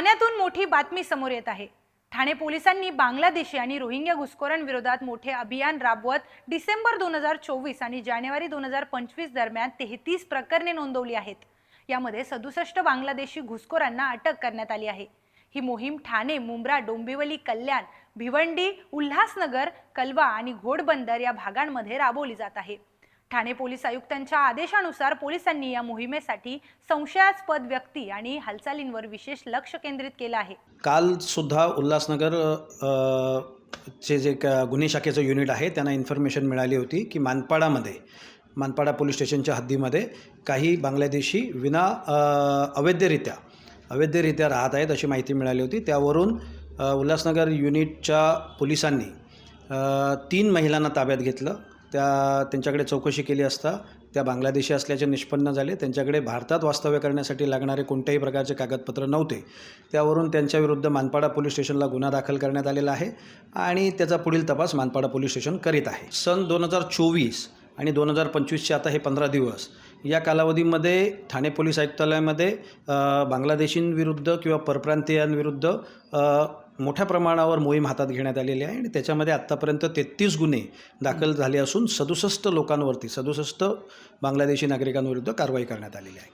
ठाण्यातून मोठी बातमी समोर येत आहे. ठाणे पोलिसांनी बांगलादेशी आणि रोहिंग्या घुसखोरांविरोधात मोठे अभियान राबवत डिसेंबर दोन हजार चोवीस आणि जानेवारी दोन हजार पंचवीस दरम्यान तेहतीस प्रकरणे नोंदवली आहेत. यामध्ये सदुसष्ट बांगलादेशी घुसखोरांना अटक करण्यात आली आहे. ही मोहीम ठाणे मुंब्रा डोंबिवली कल्याण भिवंडी उल्हासनगर कलवा आणि घोडबंदर या भागांमध्ये राबवली जात आहे. ठाणे पोलीस आयुक्तांच्या आदेशानुसार पोलिसांनी या मोहिमेसाठी संशयास्पद व्यक्ती आणि हालचालींवर विशेष लक्ष केंद्रित केलं आहे. काल सुद्धा उल्हासनगर चे जे गुन्हे शाखेचं युनिट आहे त्यांना इन्फॉर्मेशन मिळाली होती की मानपाडामध्ये मानपाडा पोलीस स्टेशनच्या हद्दीमध्ये काही बांगलादेशी विना अवैधरित्या अवैधरित्या राहत आहेत अशी माहिती मिळाली होती. त्यावरून उल्हासनगर युनिटच्या पोलिसांनी तीन महिलांना ताब्यात घेतलं. त्या त्यांच्याकडे चौकशी केली असता त्या बांगलादेशी असल्याचे निष्पन्न झाले. त्यांच्याकडे भारतात वास्तव्य करण्यासाठी लागणारे कोणत्याही प्रकारचे कागदपत्र नव्हते. त्यावरून त्यांच्याविरुद्ध मानपाडा पोलीस स्टेशनला गुन्हा दाखल करण्यात आलेला आहे आणि त्याचा पुढील तपास मानपाडा पोलीस स्टेशन करीत आहे. सन दोन हजार चोवीस आणि दोन हजार पंचवीसचे आता हे पंधरा दिवस या कालावधीमध्ये ठाणे पोलीस आयुक्तालयामध्ये बांगलादेशींविरुद्ध किंवा परप्रांतीयांविरुद्ध मोठ्या प्रमाणावर मोहीम हातात घेण्यात आलेली आहे आणि त्याच्यामध्ये आत्तापर्यंत तेहतीस गुन्हे दाखल झाले असून सदुसष्ट लोकांवरती सदुसष्ट बांगलादेशी नागरिकांविरुद्ध कारवाई करण्यात आलेली आहे.